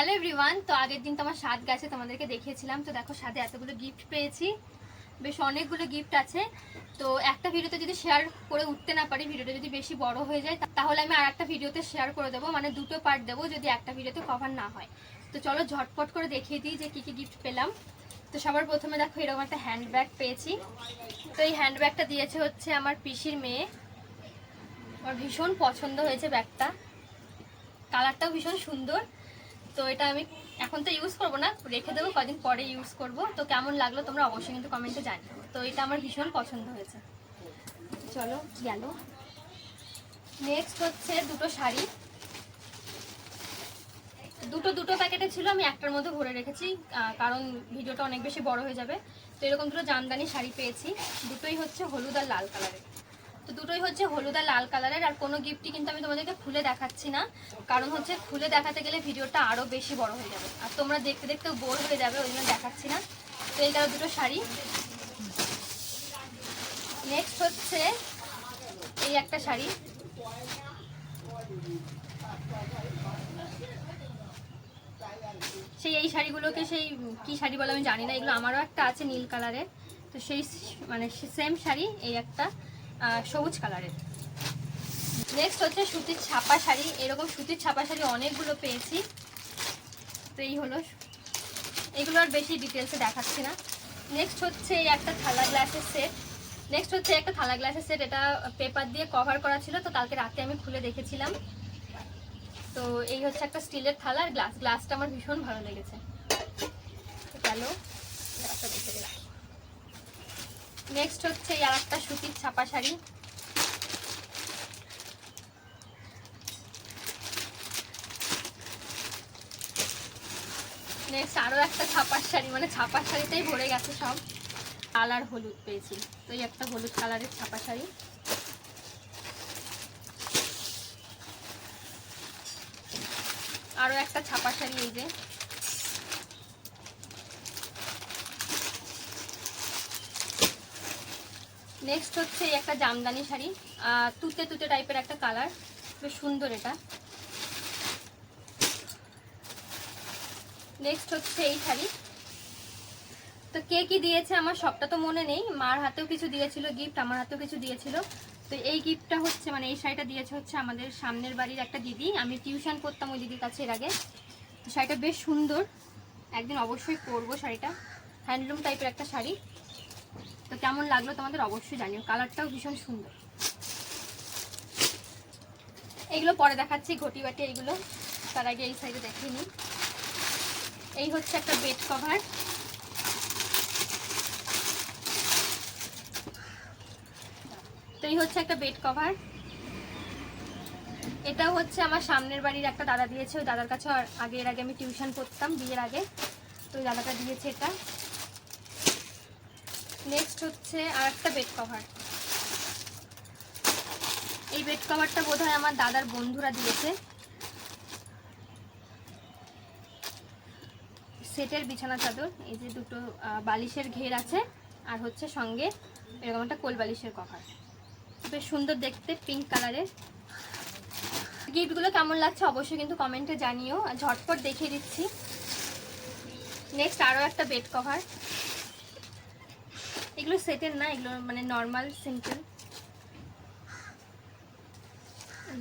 Hello everyone তো আগের দিন তো আমার স্বাদ গেছে, তোমাদেরকে দেখিয়েছিলাম। তো দেখো, স্বাদে এতগুলো গিফট পেয়েছি। বেশ অনেকগুলো গিফট আছে। তো একটা ভিডিওতে যদি শেয়ার করে উঠতে না পারি ভিডিওটা যদি বেশি বড় হয়ে যায় তাহলে আমি আর একটা ভিডিওতে শেয়ার করে দেবো। মানে দুটো পার্ট দেবো, যদি একটা ভিডিওতে কভার না হয়। তো চলো, ঝটপট করে দেখিয়ে দিই যে কী কী গিফট পেলাম। তো সবার প্রথমে দেখো, এরকম একটা হ্যান্ডব্যাগ পেয়েছি। তো এই হ্যান্ডব্যাগটা দিয়েছে হচ্ছে আমার পিসির মেয়ে। আমার ভীষণ পছন্দ হয়েছে ব্যাগটা। কালারটাও ভীষণ সুন্দর। তো এটা আমি এখন তো ইউজ করব না, রেখে দেবো, কদিন পরে ইউজ করব। তো কেমন লাগল তোমরা অবশ্যই কিন্তু কমেন্টে জানিও। তো এটা আমার ভীষণ পছন্দ হয়েছে। চলো, গেল। নেক্সট হচ্ছে দুটো শাড়ি। দুটো দুটো প্যাকেটে ছিল, আমি একটার মধ্যে ভরে রেখেছি কারণ ভিডিওটা অনেক বেশি বড় হয়ে যাবে। তো এরকম দুটো জামদানি শাড়ি পেয়েছি। দুটোই হচ্ছে হলুদ আর লাল কালারের তো দুটোই হচ্ছে হলুদ আর লাল কালারের, আর কোনো গিফটই কিন্তু আমি তোমাদেরকে খুলে দেখাচ্ছি না। কারণ হচ্ছে খুলে দেখাতে গেলে ভিডিওটা আরও বেশি বড় হয়ে যাবে। আর তোমরা দেখতে দেখতে বোর হয়ে যাবে, ওই জন্য দেখাচ্ছি না। তো এই কারও দুটো শাড়ি। নেক্সট হচ্ছে এই একটা শাড়ি। সেই এই শাড়িগুলোকে সেই কি শাড়ি বলে আমি জানি না, এগুলো আমারও একটা আছে নীল কালারের। তো সেই মানে সেম শাড়ি, এই একটা। সবুজ কালারের। নেক্সট হচ্ছে সুতির ছাপা শাড়ি। এরকম সুতির ছাপা শাড়ি অনেকগুলো পেয়েছি। তো এই হলো এগুলো আর বেশি ডিটেলসে দেখাচ্ছি না। নেক্সট হচ্ছে এই একটা থালা গ্লাসের সেট নেক্সট হচ্ছে একটা থালা গ্লাসের সেট এটা পেপার দিয়ে কভার করা ছিল, তো কালকে রাতে আমি খুলে দেখেছিলাম। তো এই হচ্ছে একটা স্টিলের থালা আর গ্লাস গ্লাসটা আমার ভীষণ ভালো লেগেছে। গেল নেক্সট হচ্ছে এই আর একটা সুতির ছাপা শাড়ি। নেক্সট আরও একটা ছাপার শাড়ি মানে ছাপার শাড়িতেই ভরে গেছে সব। লাল আর হলুদ পেয়েছি। তো এই একটা হলুদ কালারের ছাপা শাড়ি। আরও একটা ছাপা শাড়ি এই যে। নেক্সট হচ্ছে একটা জামদানি শাড়ি তুতে তুতে টাইপের একটা কালার বেশ সুন্দর এটা। নেক্সট হচ্ছে এই শাড়ি। তো কে কি দিয়েছে আমার সবটা তো মনে নেই, মার হাতেও কিছু দিয়েছিল গিফট আমার হাতেও কিছু দিয়েছিল। তো এই গিফটটা হচ্ছে মানে এই শাড়িটা দিয়েছে হচ্ছে আমাদের সামনের বাড়ির একটা দিদি। আমি টিউশন করতাম ওই দিদির কাছে এর আগে। শাড়িটা বেশ সুন্দর, একদিন অবশ্যই পরবো শাড়িটা। হ্যান্ডলুম টাইপের একটা শাড়ি। কেমন লাগল তোমাদের অবশ্যই জানিও। কালারটাও ভীষণ সুন্দর। এইগুলো পরে দেখাচ্ছি ঘটি বাটি এইগুলো তার আগে এই সাইডে দেখিয়ে নিই। এই হচ্ছে একটা বেড কভার তো এই হচ্ছে একটা বেড কভার এটা হচ্ছে আমার সামনের বাড়ির একটা দাদা দিয়েছে। ওই দাদার কাছে আগে এর আগে আমি টিউশন করতাম, বিয়ের আগে। তো ওই দাদাটা দিয়েছে এটা। নেক্সট হচ্ছে আর একটা বেড কভার এই বেড কভারটা বোধহয় আমার দাদার বন্ধুরা দিয়েছে। সেটের বিছানা চাদর, এই যে দুটো বালিশের ঘের আছে, আর হচ্ছে সঙ্গে এরকম একটা কোল বালিশের কভার বেশ সুন্দর দেখতে পিঙ্ক কালারের গিফটগুলো কেমন লাগছে অবশ্যই কিন্তু কমেন্টে জানিও। ঝটপট দেখিয়ে দিচ্ছি। নেক্সট আরও একটা বেড কভার এগুলো সেটের না, এগুলো মানে নর্মাল সিম্পল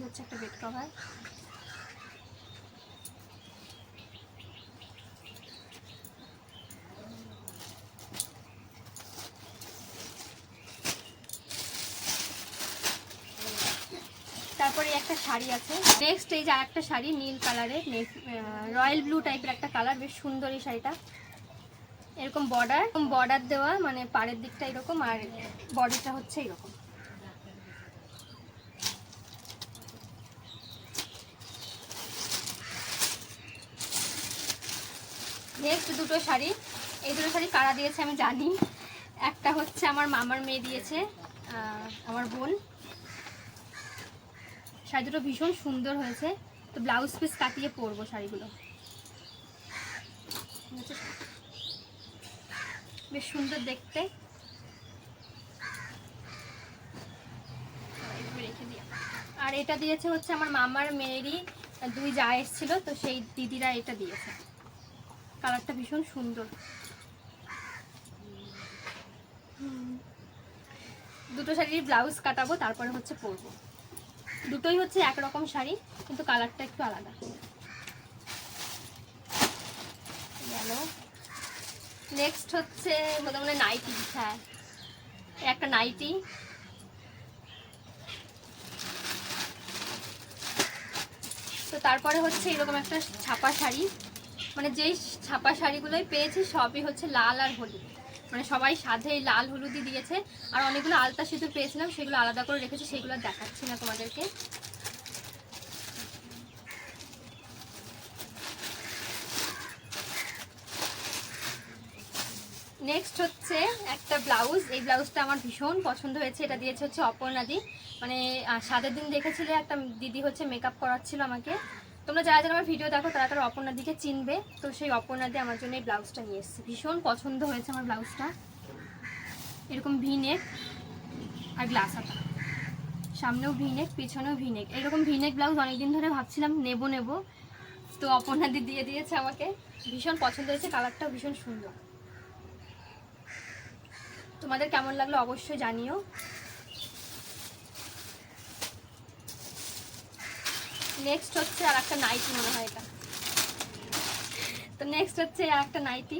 হচ্ছে একটা বেড কভার তারপরে একটা শাড়ি আছে। নেক্সট এই যে একটা শাড়ি, নীল কালারের রয়্যাল ব্লু টাইপের একটা কালার বেশ সুন্দর এই শাড়িটা। এরকম বর্ডার বর্ডার দেওয়া মানে পাড়ের দিকটা এরকম আর বডিটা হচ্ছে এরকম। নেক্সট দুটো শাড়ি। এই দুটো শাড়ি কারা দিয়েছে আমি জানি। একটা হচ্ছে আমার মামার মেয়ে দিয়েছে আমার বোন। শাড়ি দুটো ভীষণ সুন্দর হয়েছে। তো ব্লাউজ পিস কাটিয়ে পরবো শাড়িগুলো। বেশ সুন্দর দেখতে। আর এটা দিয়েছে হচ্ছে আমার মামার মেয়েরই দুই যা এসেছিল, তো সেই দিদিরা এটা দিয়েছে। কালারটা ভীষণ সুন্দর। দুটো শাড়ির ব্লাউজ কাটাবো, তারপরে হচ্ছে পরবো। দুটোই হচ্ছে একরকম শাড়ি, কিন্তু কালারটা একটু আলাদা। গেল নেক্সট হচ্ছে মনে মনে নাইটি হ্যাঁ একটা নাইটি তো তারপরে হচ্ছে এরকম একটা ছাপা শাড়ি। মানে যেই ছাপা শাড়িগুলোই পেয়েছি, সবই হচ্ছে লাল আর হলুদ। মানে সবাই সাধে লাল হলুদই দিয়েছে। আর অনেকগুলো আলতা সিঁদুর পেয়েছিলাম, সেগুলো আলাদা করে রেখেছি, সেগুলো দেখাচ্ছি না তোমাদেরকে। নেক্সট হচ্ছে একটা ব্লাউজ। এই ব্লাউজটা আমার ভীষণ পছন্দ হয়েছে। এটা দিয়েছে হচ্ছে অপর্ণাদি মানে সাদের দিন দেখেছিলে, একটা দিদি হচ্ছে মেকআপ করাচ্ছিল আমাকে। তোমরা যারা যারা আমার ভিডিও দেখো, তারা তারা অপর্ণাদিকে চিনবে। তো সেই অপর্ণাদি আমার জন্য এই ব্লাউজটা নিয়ে এসেছে। ভীষণ পছন্দ হয়েছে আমার ব্লাউজটা। এরকম ভি নেক আর গ্লাস হাতা। সামনেও ভি নেক পিছনেও ভি নেক এরকম ভি নেক ব্লাউজ অনেকদিন ধরে ভাবছিলাম, নেব নেব। তো অপর্ণাদি দিয়ে দিয়েছে আমাকে। ভীষণ পছন্দ হয়েছে কালারটাও ভীষণ সুন্দর। তোমাদের কেমন লাগল অবশ্যই জানিও। নেক্সট হচ্ছে আর একটা নাইটি মনে হয় এটা। তো নেক্সট হচ্ছে আর একটা নাইটি।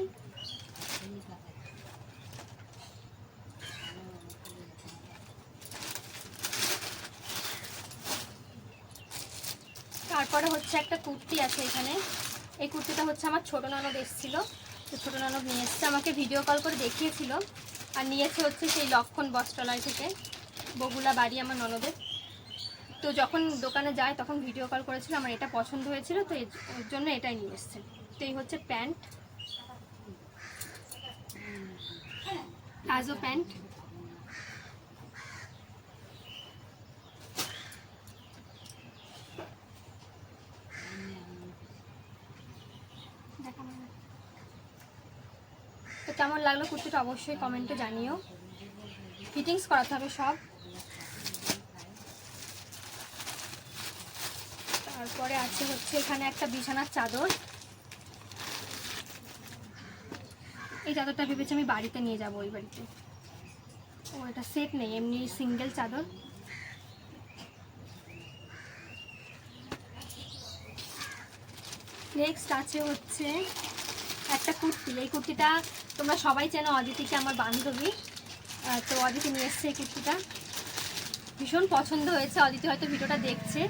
তারপরে হচ্ছে একটা কুর্তি আছে এখানে। এই কুর্তিটা হচ্ছে আমার ছোট ননদ এসেছিল। তো ছোট ননদ নিয়ে এসছে, আমাকে ভিডিও কল করে দেখিয়েছিল। আর নিয়েছে হচ্ছে সেই লক্ষণ বস্ত্রালয় থেকে, বগুলা বাড়ি আমার ননদের। তো যখন দোকানে যায় তখন ভিডিও কল করেছিল, আমার এটা পছন্দ হয়েছিল, তো এর জন্য এটাই নিয়ে এসছে। তো এই হচ্ছে প্যান্ট। Palazzo pant. কেমন লাগল কুর্তিটা অবশ্যই কমেন্টে জানিও। ফিটিংস করাতে হবে সব। তারপরে আছে হচ্ছে এখানে একটা বিছানার চাদর। এই চাদরটা ভেবেছি আমি বাড়িতে নিয়ে যাব ওই বাড়িতে। ও, এটা সেট নেই, এমনি সিঙ্গেল চাদর। নেক্সট আছে হচ্ছে একটা কুর্তি। এই কুর্তিটা তোমরা সবাই চেনো অদিতিকে, আমার বান্ধবী। তো অদিতি নিয়ে এসছে এই কুর্তিটা। ভীষণ পছন্দ হয়েছে। অদিতি হয়তো ভিডিওটা দেখছে।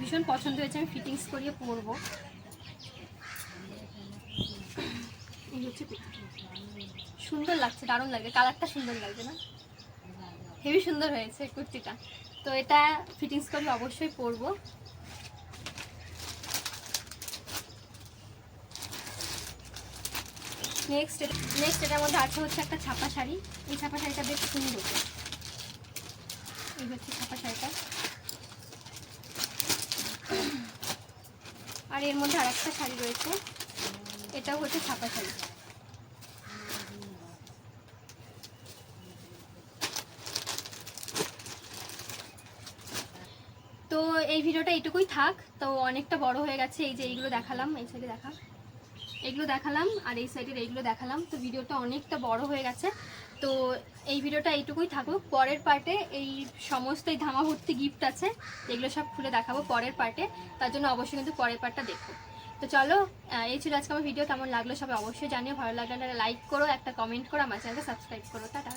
ভীষণ পছন্দ হয়েছে। আমি ফিটিংস করিয়ে পরবো। সুন্দর লাগছে, দারুণ লাগছে কালারটা সুন্দর লাগছে না? হেভি সুন্দর হয়েছে কুর্তিটা। তো এটা ফিটিংস করলে অবশ্যই পরবো। নেক্সট নেক্সট এটার মধ্যে আছে হচ্ছে একটা ছাপা শাড়ি। এই ছাপা শাড়িটা বেশ সুন্দর। এই হচ্ছে ছাপা শাড়িটা। আর এর মধ্যে আরেকটা শাড়ি রয়েছে। এটাও হচ্ছে ছাপা শাড়ি। তো এই ভিডিওটা এইটুকুই থাক। তো অনেকটা বড় হয়ে গেছে। এই যে এইগুলো দেখালাম, এই সাইডে দেখা। এগুলো দেখালাম আর এই সাইডের এইগুলো দেখালাম। তো ভিডিওটা অনেকটা বড় হয়ে গেছে। তো এই ভিডিওটা এইটুকুই থাকুক। পরের পার্টে এই সমস্ত এই ধামাভর্তি গিফট আছে, এগুলো সব খুলে দেখাবো পরের পার্টে। তার জন্য অবশ্যই কিন্তু পরের পার্টটা দেখো। তো চলো এই ছিল আজকে আমার ভিডিও। কেমন লাগল সবাই অবশ্যই জানিও। ভালো লাগলে লাইক করো, একটা কমেন্ট করো, আমার চ্যানেলকে সাবস্ক্রাইব করো। টাটা।